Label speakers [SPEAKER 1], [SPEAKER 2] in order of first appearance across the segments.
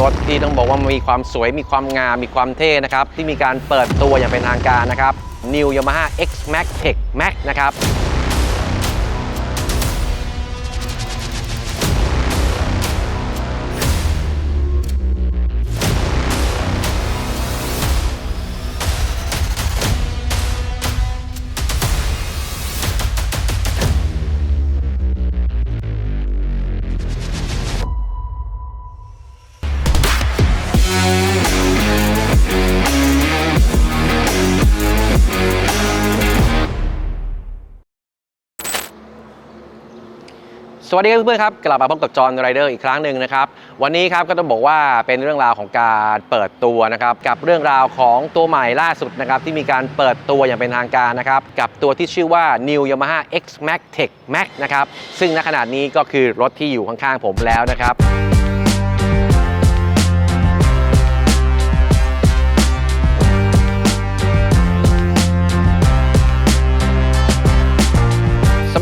[SPEAKER 1] รถที่ต้องบอกว่ามีความสวยมีความงามมีความเท่นะครับที่มีการเปิดตัวอย่างเป็นทางการนะครับ New Yamaha X Max Tech Max นะครับ สวัสดีครับเพื่อนๆครับกลับมาพบกับจอห์นไรเดอร์อีกครั้งหนึ่งนะครับวันนี้ครับก็ต้องบอกว่าเป็นเรื่องราวของการเปิดตัวนะครับกับเรื่องราวของตัวใหม่ล่าสุดนะครับที่มีการเปิดตัวอย่างเป็นทางการนะครับกับตัวที่ชื่อว่า New Yamaha X Max Tech Max นะครับซึ่งณขณะนี้ก็คือรถที่อยู่ข้างๆผมแล้วนะครับ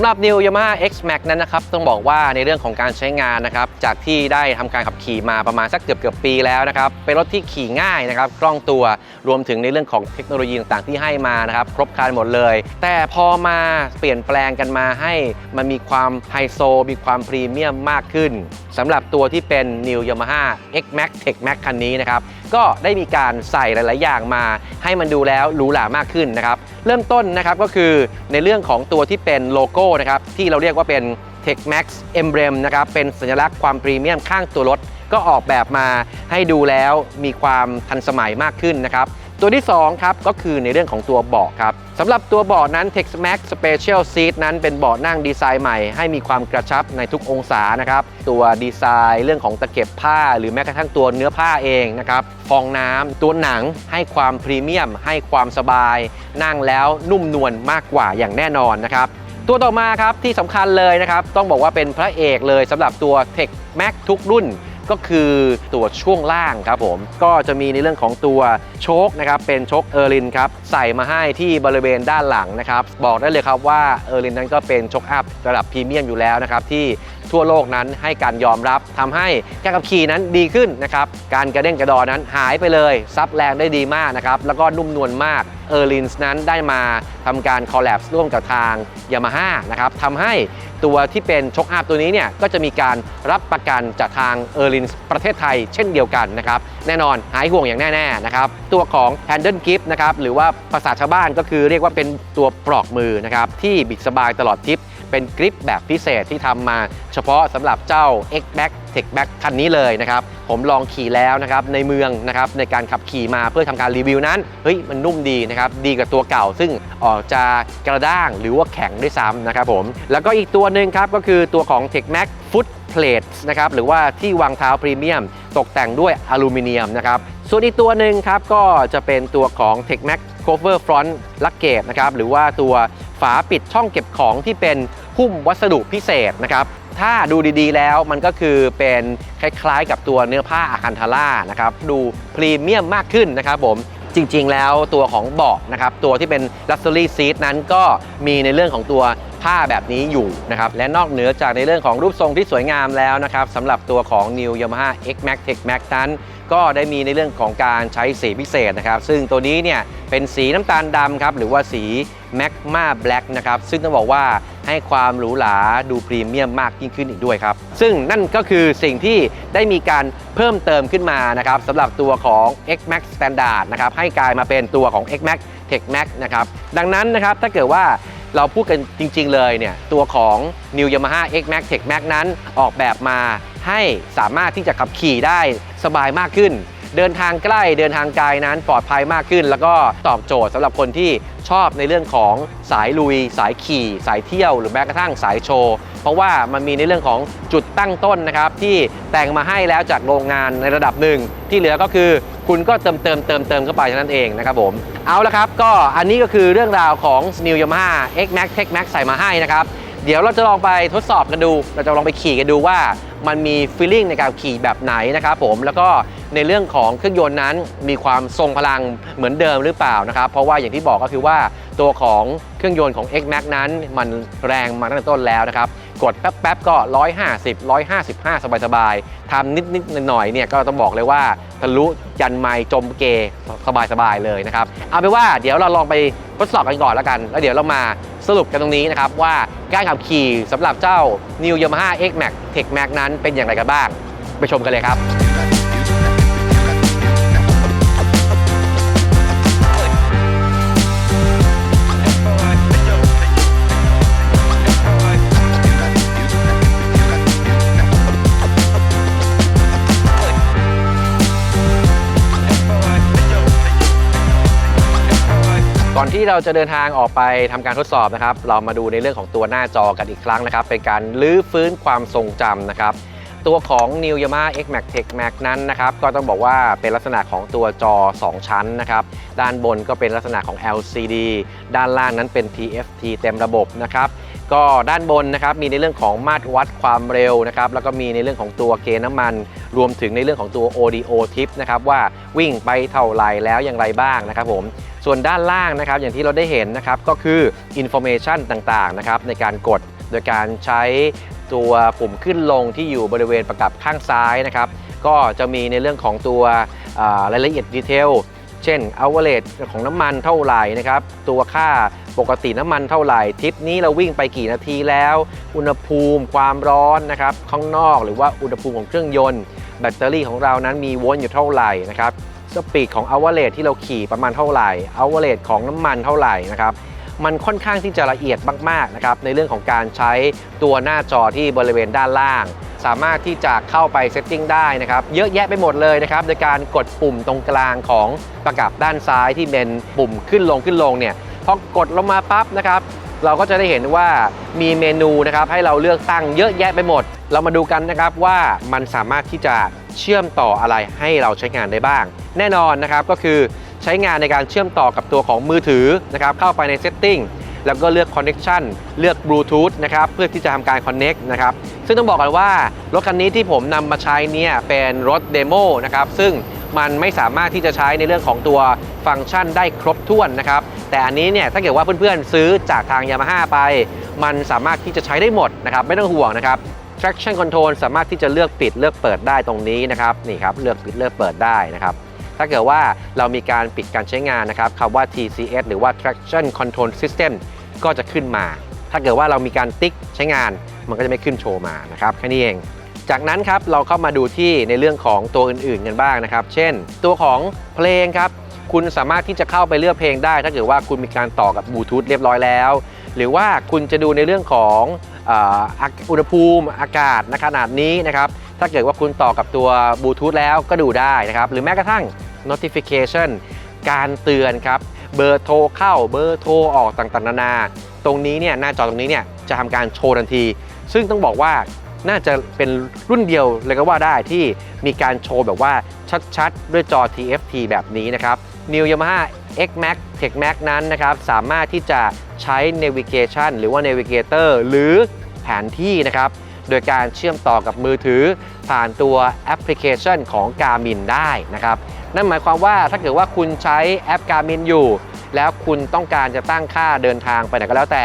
[SPEAKER 1] ำหรับ New Yamaha X Max นั้นนะครับต้องบอกว่าในเรื่องของการใช้งานนะครับจากที่ได้ทำการขับขี่มาประมาณสักเกือบเกือบปีแล้วนะครับเป็นรถที่ขี่ง่ายนะครับคล่องตัวรวมถึงในเรื่องของเทคโนโลยีต่างๆที่ให้มานะครับครบครันหมดเลย แต่พอมาเปลี่ยนแปลงกันมาให้มันมีความไฮโซมีความพรีเมียมมากขึ้นสำหรับตัวที่เป็น New Yamaha X Max Tech Max คันนี้นะครับ ก็ได้มีการใส่หลาย ๆ อย่างมา ให้มันดูแล้วหรูหรามากขึ้นนะครับ เริ่มต้นนะครับก็คือในเรื่องของตัวที่เป็นโลโก้นะครับที่เราเรียกว่าเป็น Tech Max Emblem นะครับเป็นสัญลักษณ์ความพรีเมียมข้างตัวรถ ก็ออกแบบมาให้ดูแล้วมีความทันสมัยมากขึ้นนะครับ ตัวที่2ครับก็คือในเรื่องของตัวเบาะครับสำหรับตัวเบาะนั้น Tex Max Special Seat นั้นเป็นเบาะนั่งดีไซน์ใหม่ให้มีความกระชับในทุกองศานะครับ ตัวดีไซน์เรื่องของตะเก็บผ้า หรือแม้กระทั่งตัวเนื้อผ้าเองนะครับฟองน้ำตัวหนังให้ความพรีเมียม ให้ความสบาย นั่งแล้วนุ่มนวลมากกว่าอย่างแน่นอนนะครับตัวต่อมาครับที่สำคัญเลยนะครับต้องบอกว่าเป็นพระเอกเลยสำหรับตัว Tech Max ทุกรุ่น ก็คือตัวช่วงล่างครับผมก็จะมีในเรื่องของตัวโชคนะครับเป็นโชคเออร์ลินครับใส่มาให้ที่บริเวณด้านหลังนะครับบอกได้เลยครับว่าเออร์ลินนั้นก็เป็นโชคอัพระดับพรีเมียมอยู่แล้วนะครับที่ทั่วโลกนั้นให้การยอมรับทำให้การขับขี่นั้นดีขึ้นนะครับการกระเด้งกระดอนนั้นหายไปเลยซับแรงได้ดีมากนะครับแล้วก็นุ่มนวลมากเออร์ลินนั้นได้มาทำการคอลแลบร่วมกับทางยามาฮ่านะครับทำให้ ตัวที่เป็นช็อคอัพตัวนี้เนี่ยก็จะมีการรับประกันจากทางเออร์ลินประเทศไทยเช่นเดียวกันนะครับแน่นอนหายห่วงอย่างแน่ๆนะครับตัวของ Handle Grip นะครับหรือว่าภาษาชาวบ้านก็คือเรียกว่าเป็นตัวปลอกมือนะครับที่บิดสบายตลอดทริป เป็นกริปแบบพิเศษที่ทำมาเฉพาะสำหรับเจ้า X Max Tech Max คันนี้เลยนะครับ ผมลองขี่แล้วนะครับในเมืองนะครับในการขับขี่มาเพื่อทำการรีวิวนั้น เฮ้ยมันนุ่มดีนะครับ ดีกว่าตัวเก่า ซึ่งออกจะกระด้างหรือว่าแข็งด้วยซ้ำนะครับผม แล้วก็อีกตัวหนึ่งครับก็คือตัวของ Tech Max Foot Plates นะครับหรือว่าที่วางเท้าพรีเมียม ตกแต่งด้วยอลูมิเนียมนะครับส่วนอีกตัวหนึ่งครับก็จะเป็นตัวของ Tech Max Cover Front Luggage นะครับหรือว่าตัว ฝาปิดช่องเก็บของที่เป็นหุ้มวัสดุพิเศษนะครับถ้าดูดีๆ แล้วมันก็คือเป็นคล้ายๆ กับตัวเนื้อผ้าอาคันทาร่านะครับดูพรีเมียมมากขึ้นนะครับผมจริงๆ แล้วตัวของเบาะนะครับตัวที่เป็น Luxury Seat นั้นก็มีในเรื่องของตัว ผ้าแบบนี้อยู่นะครับ และนอกเหนือจากในเรื่องของรูปทรงที่สวยงามแล้วนะครับสำหรับตัวของ New Yamaha X Max Tech Max นั้น ก็ได้มีในเรื่องของการใช้สีพิเศษนะครับ ซึ่งตัวนี้เนี่ยเป็นสีน้ำตาลดำครับ หรือว่าสี Magma Black นะครับ ซึ่งต้องบอกว่าให้ความหรูหราดูพรีเมียมมากยิ่งขึ้นอีกด้วยครับ ซึ่งนั่นก็คือสิ่งที่ได้มีการเพิ่มเติมขึ้นมานะครับสำหรับตัวของ X Max Standard นะครับให้กลายมาเป็นตัวของ X Max Tech Max นะครับดังนั้นนะครับถ้าเกิดว่า เราพูดกันจริง ๆ เลยเนี่ย ตัวของ New Yamaha X Max Tech Max นั้นออกแบบมาให้สามารถที่จะขับขี่ได้สบายมากขึ้น เดินทางใกล้เดินทางไกลนั้นปลอดภัยมากขึ้น แล้วก็ตอบโจทย์สำหรับคนที่ชอบในเรื่องของสายลุย สายขี่ สายเที่ยว หรือแม้กระทั่งสายโชว์ เพราะว่ามันมีในเรื่องของจุดตั้งต้นนะครับ ที่แต่งมาให้แล้วจากโรงงานในระดับหนึ่ง ที่เหลือก็คือคุณก็เติมเติมเติมเติมเข้าไปเท่านั้นเองนะครับผมเอาละครับ ก็อันนี้ก็คือเรื่องราวของ New Yamaha X Max Tech Max ใส่มาให้นะครับเดี๋ยวเราจะลองไปทดสอบกันดู เราจะลองไปขี่กันดูว่า มันมีฟีลลิ่งในการขี่แบบไหนนะครับผมแล้วก็ในเรื่องของเครื่องยนต์นั้นมีความทรงพลังเหมือนเดิมหรือเปล่านะครับ เพราะว่าอย่างที่บอกก็คือว่าตัวของเครื่องยนต์ของ X Max นั้นมันแรงมาตั้งแต่ต้นแล้วนะครับ กดแป๊บๆก็ 150 155 สบายๆทำนิดๆหน่อยๆเนี่ยก็ต้องบอกเลยว่าทะลุยันไม่จมเกสบายๆเลยนะครับเอาเป็นว่าเดี๋ยวเราลองไปทดสอบกันก่อนแล้วกัน แล้วเดี๋ยวเรามาสรุปกันตรงนี้นะครับว่าการขับขี่สำหรับเจ้า New Yamaha X Max Tech Max นั้นเป็นอย่างไรกันบ้าง ไปชมกันเลยครับ ก่อนที่เราจะเดินทางออกไปทำการทดสอบนะครับ เรามาดูในเรื่องของตัวหน้าจอกันอีกครั้งนะครับ เป็นการลื้อฟื้นความทรงจำนะครับ ตัวของ New Yamaha X Max Tech Max นั้นนะครับ ก็ต้องบอกว่าเป็นลักษณะของตัวจอ 2 ชั้นนะครับ ด้านบนก็เป็นลักษณะของ LCD ด้านล่างนั้นเป็น TFT เต็มระบบนะครับก็ด้านบนนะครับมีในเรื่องของมาตรวัดความเร็วนะครับแล้วก็มีในเรื่องของตัวเกณฑ์น้ำมัน รวมถึงในเรื่องของตัว ODO tip นะครับว่าวิ่งไปเท่าไหร่แล้วอย่างไรบ้างนะครับผม ส่วนด้านล่างนะครับอย่างที่เราได้เห็นนะครับก็คือ Information ต่างๆนะครับในการกดโดยการใช้ตัวปุ่มขึ้นลงที่อยู่บริเวณประกับข้างซ้ายนะครับก็จะมีในเรื่องของตัวรายละเอียดดีเทลเช่น a v e r a g e ของน้ำมันเท่าไหร่นะครับตัวค่าปกติน้ำมันเท่าไหร่ทริปนี้เราวิ่งไปกี่นาทีแล้ว อุณหภูมิความร้อนนะครับข้างนอกหรือว่าอุณหภูมิของเครื่องยนต์ แบตเตอรี่ของเรานั้นมีโวลต์อยู่เท่าไหร่นะครับ สปีดของ a v e r a g e ที่เราขี่ประมาณเท่าไหร่ a v e r a g e ของน้ำมันเท่าไหร่นะครับมันค่อนข้างที่จะละเอียดมากๆนะครับในเรื่องของการใช้ตัวหน้าจอที่บริเวณด้านล่าง สามารถที่จะเข้าไปเซตติ้งได้นะครับเยอะแยะไปหมดเลยนะครับโดยการกดปุ่มตรงกลางของประกับด้านซ้ายที่เป็นปุ่มขึ้นลงขึ้นลงเนี่ยพอกดลงมาปั๊บนะครับเราก็จะได้เห็นว่ามีเมนูนะครับให้เราเลือกตั้งเยอะแยะไปหมด เรามาดูกันนะครับว่ามันสามารถที่จะ เชื่อมต่ออะไรให้เราใช้งานได้บ้าง แน่นอนนะครับก็คือใช้งานในการเชื่อมต่อกับตัวของมือถือนะครับเข้าไปใน Setting แล้วก็เลือก Connection เลือก Bluetooth นะครับเพื่อที่จะทำการ Connect นะครับซึ่งต้องบอกกันว่ารถคันนี้ที่ผมนำมาใช้เนี่ยเป็นรถเดโมนะครับซึ่งมันไม่สามารถที่จะใช้ในเรื่องของตัวฟังก์ชันได้ครบถ้วนนะครับ แต่อันนี้เนี่ยถ้าเกิดว่าเพื่อนๆซื้อจากทาง Yamaha ไป มันสามารถที่จะใช้ได้หมดนะครับไม่ต้องห่วงนะครับ traction control สามารถที่จะเลือกปิดเลือกเปิดได้ตรงนี้นะครับนี่ครับเลือกปิดเลือกเปิดได้นะครับถ้าเกิดว่าเรามีการปิดการใช้งานนะครับคำว่า TCS หรือว่า traction control system ก็จะขึ้นมา ถ้าเกิดว่าเรามีการติ๊กใช้งาน มันก็จะไม่ขึ้นโชว์มานะครับแค่นี้เองจากนั้นครับเราเข้ามาดูที่ในเรื่องของตัวอื่นๆกันบ้างนะครับ เช่น ตัวของเพลงครับ คุณสามารถที่จะเข้าไปเลือกเพลงได้ ถ้าเกิดว่าคุณมีการต่อกับบลูทูธเรียบร้อยแล้ว หรือว่าคุณจะดูในเรื่องของ อุณหภูมิอากาศขนาดนี้นะครับถ้าเกิดว่าคุณต่อกับตัวบลูทูธแล้วก็ดูได้นะครับหรือแม้กระทั่ง notification การเตือนครับเบอร์โทรเข้าเบอร์โทรออกต่างๆนานา ตรงนี้เนี่ยหน้าจอตรงนี้เนี่ยจะทำการโชว์ทันที ซึ่งต้องบอกว่าน่าจะเป็นรุ่นเดียวเลยก็ว่าได้ที่มีการโชว์แบบว่าชัดๆ ด้วยจอ TFT แบบนี้นะครับ New Yamaha X Max Tech Max นั้นนะครับ สามารถที่จะ ใช้ Navigation หรือว่า Navigator หรือแผนที่นะครับ โดยการเชื่อมต่อกับมือถือ ผ่านตัวแอปพลิเคชันของ Garmin ได้นะครับ นั่นหมายความว่าถ้าเกิดว่าคุณใช้แอป Garmin อยู่ แล้วคุณต้องการจะตั้งค่าเดินทางไปไหนก็แล้วแต่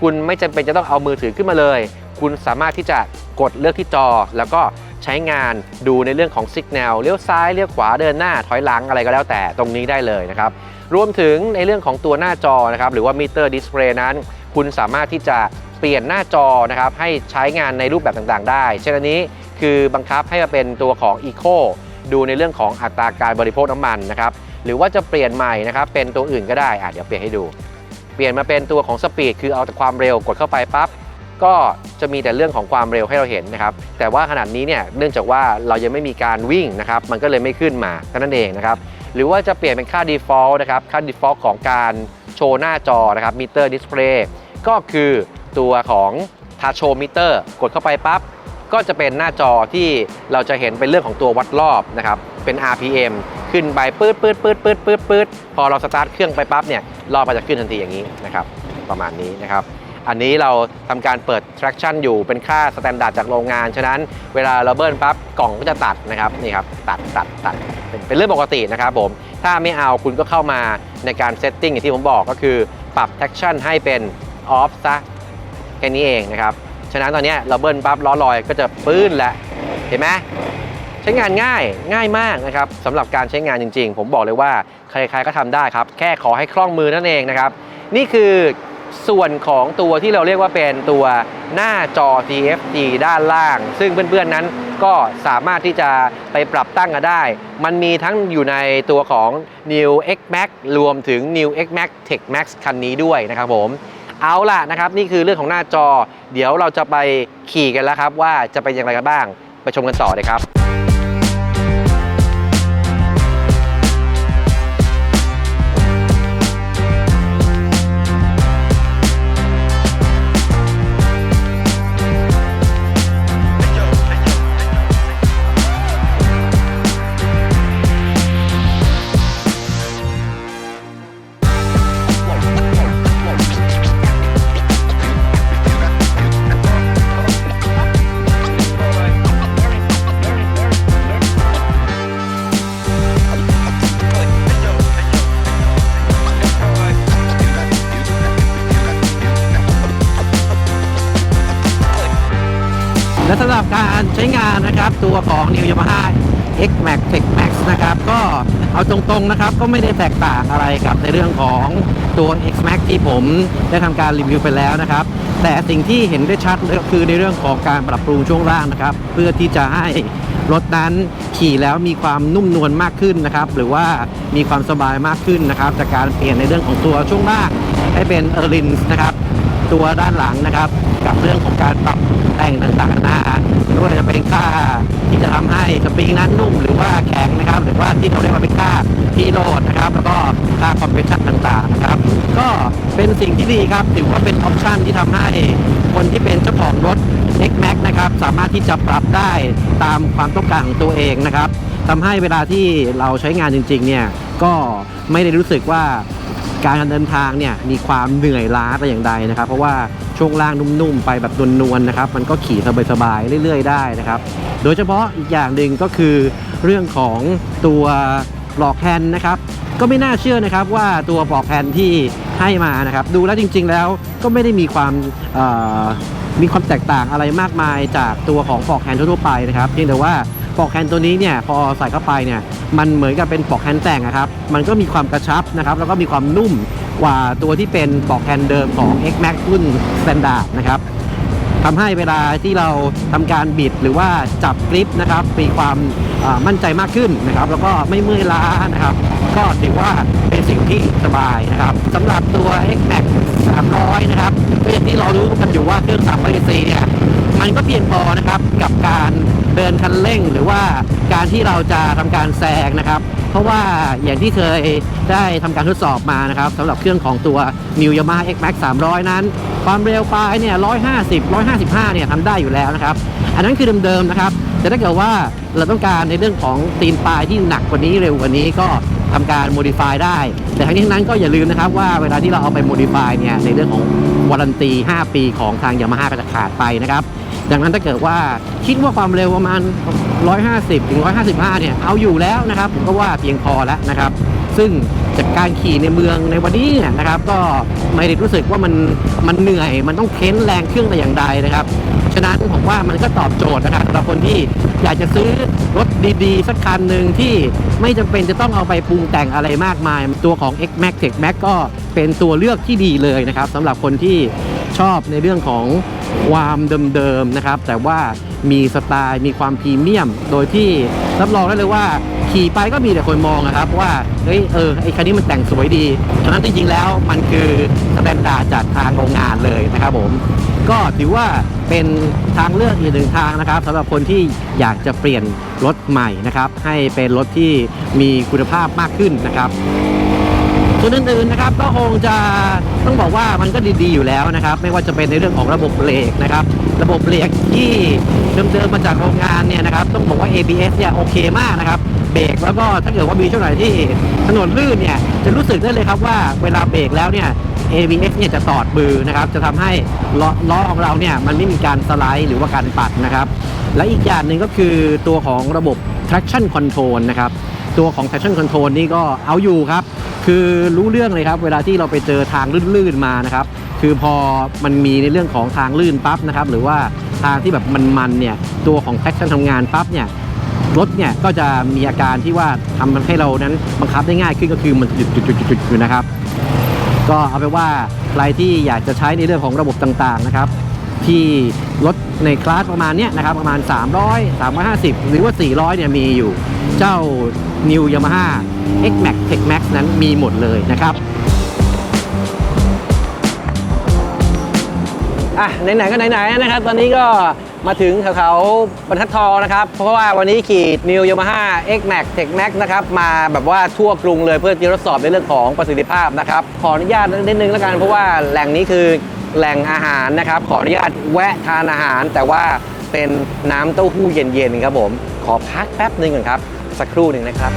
[SPEAKER 1] คุณไม่จำเป็นจะต้องเอามือถือขึ้นมาเลย คุณสามารถที่จะกดเลือกที่จอ แล้วก็ใช้งานดูในเรื่องของสัญญาณเลี้ยวซ้ายเลี้ยวขวาเดินหน้าถอยหลังอะไรก็แล้วแต่ตรงนี้ได้เลยนะครับ รวมถึงในเรื่องของตัวหน้าจอนะครับหรือว่ามิเตอร์ดิสเพลย์นั้น คุณสามารถที่จะเปลี่ยนหน้าจอนะครับให้ใช้งานในรูปแบบต่างๆ ได้ เช่นอันนี้คือบังคับให้มาเป็นตัวของ Eco ดูในเรื่องของอัตราการบริโภคน้ำมันนะครับหรือว่าจะเปลี่ยนใหม่นะครับเป็นตัวอื่นก็ได้อะเดี๋ยวเปลี่ยนให้ดู เปลี่ยนมาเป็นตัวของสปีดคือเอาแต่ความเร็วกดเข้าไปปั๊บก็จะมีแต่เรื่องของความเร็วให้เราเห็นนะครับ แต่ว่าขนาดนี้เนี่ยเนื่องจากว่าเรายังไม่มีการวิ่งนะครับ มันก็เลยไม่ขึ้นมาเท่านั้นเองนะครับ หรือว่าจะเปลี่ยนเป็นค่า default นะครับค่า default ของการโชว์หน้าจอนะครับมิเตอร์ดิสเพลย์ก็คือตัวของทาโชมิเตอร์กดเข้าไปปั๊บก็จะเป็นหน้าจอที่เราจะเห็นเป็นเรื่องของตัววัดรอบนะครับเป็น RPM ขึ้นไปปื๊ดปื๊ดปื๊ดปื๊ดปื๊ดปื๊ดพอเราสตาร์ทเครื่องไปปั๊บเนี่ยรอบมันจะขึ้นทันทีอย่างนี้นะครับประมาณนี้นะครับ อันนี้เราทำการเปิด traction อยู่เป็นค่าสแตนดาร์ดจากโรงงาน ฉะนั้นเวลาเราเบิร์นปั๊บกล่องก็จะตัดนะครับนี่ครับตัดตัดตัดเป็นเป็นเรื่องปกตินะครับผมถ้าไม่เอาคุณก็เข้ามาในการเซตติ้งอย่างที่ผมบอกก็คือปรับ traction ให้เป็น off ซะแค่นี้เองนะครับ ฉะนั้นตอนนี้เราเบิ้ลปั๊บล้อลอยก็จะปื้นแล้วเห็นไหมใช้งานง่ายง่ายมากนะครับสำหรับการใช้งานจริงๆ ผมบอกเลยว่าใครๆก็ทำได้ครับ แค่ขอให้คล่องมือนั่นเองนะครับ นี่คือ ส่วนของตัวที่เราเรียกว่าเป็นตัวหน้าจอ TFT ด้านล่าง ซึ่งเพื่อนๆนั้นก็สามารถที่จะไปปรับตั้งกันได้ มันมีทั้งอยู่ในตัวของ New X Max รวมถึง New X Max Tech Max คันนี้ด้วยนะครับผมเอาล่ะนะครับ นี่คือเรื่องของหน้าจอ เดี๋ยวเราจะไปขี่กันแล้วครับ ว่าจะเป็นอย่างไรกันบ้าง ไปชมกันต่อเลยครับ และสำหรับการใช้งานนะครับตัวของ New Yamaha X Max Tech Max นะครับก็เอาตรงๆนะครับก็ไม่ได้แตกต่างอะไรกับในเรื่องของตัว X Max ที่ผมได้ทำการรีวิวไปแล้วนะครับ แต่สิ่งที่เห็นได้ชัดเลยก็คือในเรื่องของการปรับปรุงช่วงล่างนะครับ เพื่อที่จะให้รถนั้นขี่แล้วมีความนุ่มนวลมากขึ้นนะครับ หรือว่ามีความสบายมากขึ้นนะครับ จากการเปลี่ยนในเรื่องของตัวช่วงล่างให้เป็นเออร์ลินส์นะครับ ตัวด้านหลังนะครับ กับเรื่องของการปรับแต่งต่างๆนานาไม่ว่าจะเป็นค่าที่จะทำให้สปริงนั้นนุ่มหรือว่าแข็งนะครับ หรือว่าที่เราเรียกว่าเป็นค่าพีโหลดนะครับ แล้วก็ค่าคอมเพรสชันต่างๆนะครับ ก็เป็นสิ่งที่ดีครับถือว่าเป็นออปชันที่ทำให้คนที่เป็นเจ้าของรถ X Max นะครับสามารถที่จะปรับได้ตามความต้องการของตัวเองนะครับทำให้เวลาที่เราใช้งานจริงๆเนี่ยก็ไม่ได้รู้สึกว่าการเดินทางเนี่ยมีความเหนื่อยล้าแต่อย่างใดนะครับ เพราะว่า ช่วงล่างนุ่มๆ ไปแบบนวลๆนะครับ มันก็ขี่สบายๆ เรื่อยๆ ได้นะครับ โดยเฉพาะอีกอย่างหนึ่งก็คือเรื่องของตัวปลอกแฮนนะครับ ก็ไม่น่าเชื่อนะครับว่าตัวปลอกแฮนที่ให้มานะครับ ดูแล้วจริง ๆ แล้วก็ไม่ได้มีความมีความแตกต่างอะไรมากมายจากตัวของปลอกแฮนทั่วๆไปนะครับ เพียงแต่ว่าปลอกแฮนตัวนี้เนี่ยพอใส่เข้าไปเนี่ยมันเหมือนกับเป็นปลอกแฮนแต่งอะครับ มันก็มีความกระชับนะครับ แล้วก็มีความนุ่ม กว่าตัวที่เป็นปลอกแฮนด์เดิมของ X Max รุ่น Standard นะครับทำให้เวลาที่เราทำการบิดหรือว่าจับกริปนะครับมีความมั่นใจมากขึ้นนะครับ แล้วก็ไม่เมื่อยล้านะครับ ก็ถือว่าเป็นสิ่งที่สบายนะครับสำหรับตัว X Max 300 นะครับก็อย่างที่เรารู้กันอยู่ว่าเครื่อง3 0 0 c เนี่ย มันก็เพียงพอนะครับกับการเดินคันเร่งหรือว่าการที่เราจะทำการแซงนะครับ เพราะว่าอย่างที่เคยได้ทำการทดสอบมานะครับสำหรับเครื่องของตัว New Yamaha X Max 300 นั้น ความเร็วปลายเนี่ย 150 155 เนี่ยทำได้อยู่แล้วนะครับ อันนั้นคือเดิมๆนะครับ แต่ถ้าเกิดว่าเราต้องการในเรื่องของตีนปลายที่หนักกว่านี้เร็วกว่านี้ก็ทำการ modify ได้ แต่ทั้งนี้ทั้งนั้นก็อย่าลืมนะครับว่าเวลาที่เราเอาไป modify เนี่ยในเรื่องของวารันตี 5 ปีของทาง Yamaha ก็จะขาดไปนะครับ ดังนั้นถ้าเกิดว่าคิดว่าความเร็วประมาณ 150 ถึง 155 เนี่ย เอาอยู่แล้วนะครับ ผมก็ว่าเพียงพอแล้วนะครับ ซึ่งจากการขี่ในเมืองในวันนี้เนี่ยนะครับ ก็ไม่ได้รู้สึกว่ามันมันเหนื่อย มันต้องเค้นแรงเครื่องแต่อย่างใดนะครับ ฉะนั้นผมว่ามันก็ตอบโจทย์นะครับสำหรับคนที่อยากจะซื้อรถดีๆ สักคันหนึ่งที่ไม่จำเป็นจะต้องเอาไปปรุงแต่งอะไรมากมาย ตัวของ X Max Tech Max ก็เป็นตัวเลือกที่ดีเลยนะครับสำหรับคนที่ชอบในเรื่องของ ความเดิมๆนะครับ แต่ว่ามีสไตล์มีความพรีเมียม โดยที่รับรองได้เลยว่าขี่ไปก็มีแต่คนมองอะครับ ว่าเฮ้ยเออไอคันนี้มันแต่งสวยดีฉะนั้นจริงๆแล้วมันคือสแตนดาร์ดจากทางโรงงานเลยนะครับผมก็ถือว่าเป็นทางเลือกอีกหนึ่งทางนะครับสำหรับคนที่อยากจะเปลี่ยนรถใหม่นะครับ ให้เป็นรถที่มีคุณภาพมากขึ้นนะครับ ส่วนอื่นๆนะครับก็คงจะต้องบอกว่ามันก็ดีๆอยู่แล้วนะครับ ไม่ว่าจะเป็นในเรื่องของระบบเบรกนะครับ ระบบเบรกที่เดิมๆมาจากโรงงานเนี่ยนะครับ ต้องบอกว่า ABS เนี่ยโอเคมากนะครับเบรกแล้วก็ถ้าเกิดว่ามีช่วงไหนที่ถนนลื่นเนี่ยจะรู้สึกได้เลยครับว่าเวลาเบรกแล้วเนี่ย ABS เนี่ยจะตอดมือนะครับ จะทำให้ล้อล้อของเราเนี่ยมันไม่มีการสไลด์หรือว่าการปัดนะครับ และอีกอย่างหนึ่งก็คือตัวของระบบ traction control นะครับ ตัวของ traction control นี่ก็เอาอยู่ครับ คือรู้เรื่องเลยครับ เวลาที่เราไปเจอทางลื่นๆมานะครับ คือพอมันมีในเรื่องของทางลื่นปั๊บนะครับ หรือว่าทางที่แบบมันๆเนี่ย ตัวของแท็กชั่นทำงานปั๊บเนี่ยรถเนี่ยก็จะมีอาการที่ว่าทำให้เรานั้นบังคับได้ง่ายขึ้นก็คือมันหยุดหยุดหยุดหยุดหยุดอยู่นะครับ ก็เอาไปว่าใครที่อยากจะใช้ในเรื่องของระบบต่างๆนะครับ ที่รถในคลาสประมาณเนี้ยนะครับประมาณ 300 350 หรือว่า 400เนี่ยมีอยู่ เจ้า New Yamaha X Max Tech Max นั้นมีหมดเลยนะครับอะไหนๆก็ไหนๆนะครับ ตอนนี้ก็มาถึงแถวๆบรรทัดทองนะครับ เพราะว่าวันนี้ขี่ New Yamaha X Max Tech Max นะครับ มาแบบว่าทั่วกรุงเลยเพื่อที่ทดสอบในเรื่องของประสิทธิภาพนะครับ ขออนุญาตนิดนึงแล้วกัน เพราะว่าแหล่งนี้คือแหล่งอาหารนะครับ ขออนุญาตแวะทานอาหาร แต่ว่าเป็นน้ำเต้าหู้เย็นๆครับผม ขอพักแป๊บหนึงก่อนครับ สักครู่หนึ่งนะครับ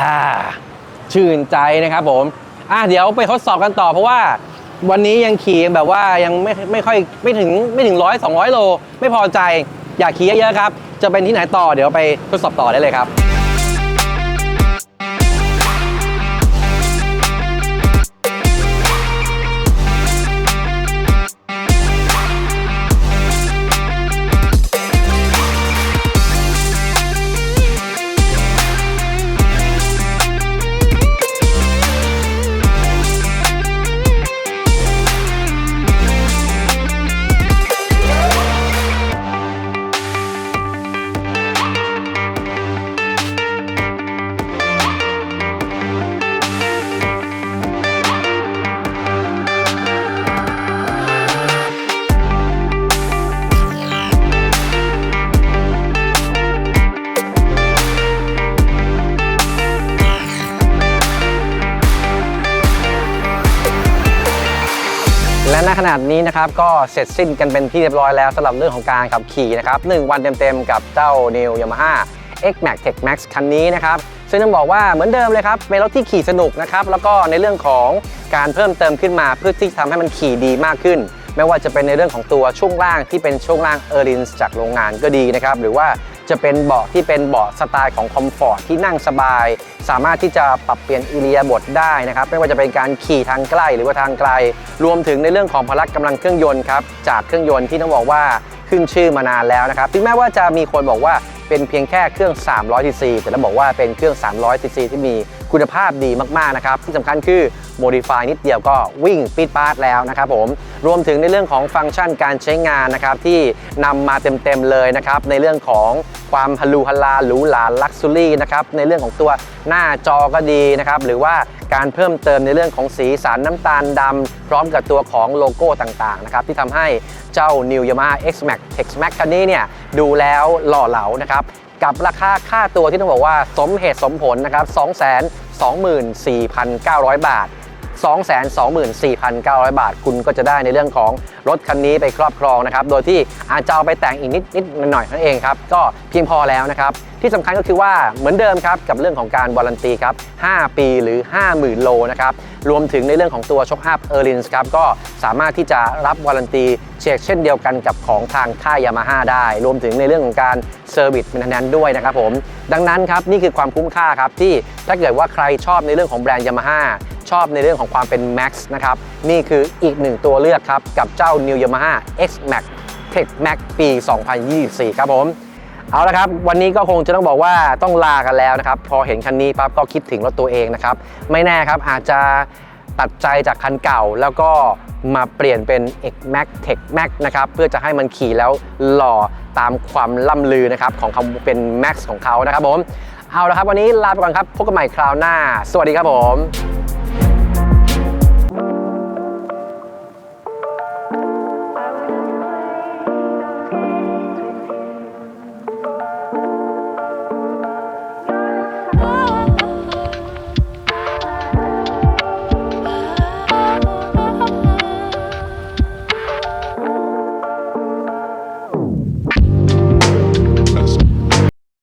[SPEAKER 1] อาชื่นใจนะครับผม อะเดี๋ยวไปทดสอบกันต่อเพราะว่าวันนี้ยังขี่แบบว่ายังไม่ไม่ค่อยไม่ถึงไม่ถึงร้อยสองร้อยโล ไม่พอใจ อยากขี่เยอะๆครับ จะเป็นที่ไหนต่อเดี๋ยวไปทดสอบต่อได้เลยครับ ขนาดนี้นะครับก็เสร็จสิ้นกันเป็นที่เรียบร้อยแล้วสำหรับเรื่องของการขับขี่นะครับ1วันเต็มๆกับเจ้า New Yamaha X Max Tech Max คันนี้นะครับซึ่งต้องบอกว่าเหมือนเดิมเลยครับเป็นรถที่ขี่สนุกนะครับแล้วก็ในเรื่องของการเพิ่มเติมขึ้นมาเพื่อที่ทำให้มันขี่ดีมากขึ้น ไม่ว่าจะเป็นในเรื่องของตัวช่วงล่างที่เป็นช่วงล่างเออร์ลินจากโรงงานก็ดีนะครับหรือว่า จะเป็นเบาะที่เป็นเบาะสไตล์ของคอมฟอร์ตที่นั่งสบาย สามารถที่จะปรับเปลี่ยนอิเลียบทได้นะครับ ไม่ว่าจะเป็นการขี่ทางใกล้หรือว่าทางไกล รวมถึงในเรื่องของพละกำลังเครื่องยนต์ครับจากเครื่องยนต์ที่ต้องบอกว่าขึ้นชื่อมานานแล้วนะครับถึงแม้ว่าจะมีคนบอกว่าเป็นเพียงแค่เครื่อง300 cc แต่ต้องบอกว่าเป็นเครื่อง300 cc ที่มี คุณภาพดีมากๆนะครับที่สำคัญคือโมดิฟายนิดเดียวก็วิ่งปีดปาดแล้วนะครับผมรวมถึงในเรื่องของฟังก์ชันการใช้งานนะครับที่นำมาเต็มๆเลยนะครับในเรื่องของความฮัลลูฮัลลาหรูหราลักซ์ซรี่นะครับในเรื่องของตัวหน้าจอก็ดีนะครับหรือว่าการเพิ่มเติมในเรื่องของสีสันน้ำตาลดำพร้อมกับตัวของโลโก้ต่างๆนะครับที่ทำให้เจ้า New Yamaha X Max Tex Max คันนี้เนี่ยดูแล้วหล่อเหลานะครับ กับราคาค่าตัวที่ต้องบอกว่าสมเหตุสมผลนะครับ 224,900 บาท 224,900 บาท คุณก็จะได้ในเรื่องของรถคันนี้ไปครอบครองนะครับ โดยที่อาจจะเอาไปแต่งอีกนิดนิดหน่อยนั่นเองครับ ก็เพียงพอแล้วนะครับ ที่สำคัญก็คือว่าเหมือนเดิมครับกับเรื่องของการวารันตีครับ 5 ปีหรือ 50,000 โลนะครับ รวมถึงในเรื่องของตัวช็อคอัพเออร์ลินส์ครับ ก็สามารถที่จะรับวารันตีเช็คเช่นเดียวกันกับของทางค่ายยามาฮ่าได้ รวมถึงในเรื่องของการเซอร์วิสเป็นนั้นด้วยนะครับผม ดังนั้นครับนี่คือความคุ้มค่าครับที่ถ้าเกิดว่าใครชอบในเรื่องของแบรนด์ยามาฮ่าชอบในเรื่องของความเป็น Max นะครับ นี่คืออีกหนึ่งตัวเลือกครับ กับเจ้า New Yamaha X Max Tech Max ปี 2024 ครับผม เอาละครับ วันนี้ก็คงจะต้องบอกว่าต้องลากันแล้วนะครับ พอเห็นคันนี้ปั๊บก็คิดถึงรถตัวเองนะครับ ไม่แน่ครับอาจจะตัดใจจากคันเก่าแล้วก็มาเปลี่ยนเป็น X Max Tech Max นะครับ เพื่อจะให้มันขี่แล้วหล่อตามความล่ำลือนะครับ ของคำเป็น Max ของเขานะครับผม เอาละครับ วันนี้ลาไปก่อนครับ พบกันใหม่คราวหน้า สวัสดีครับผม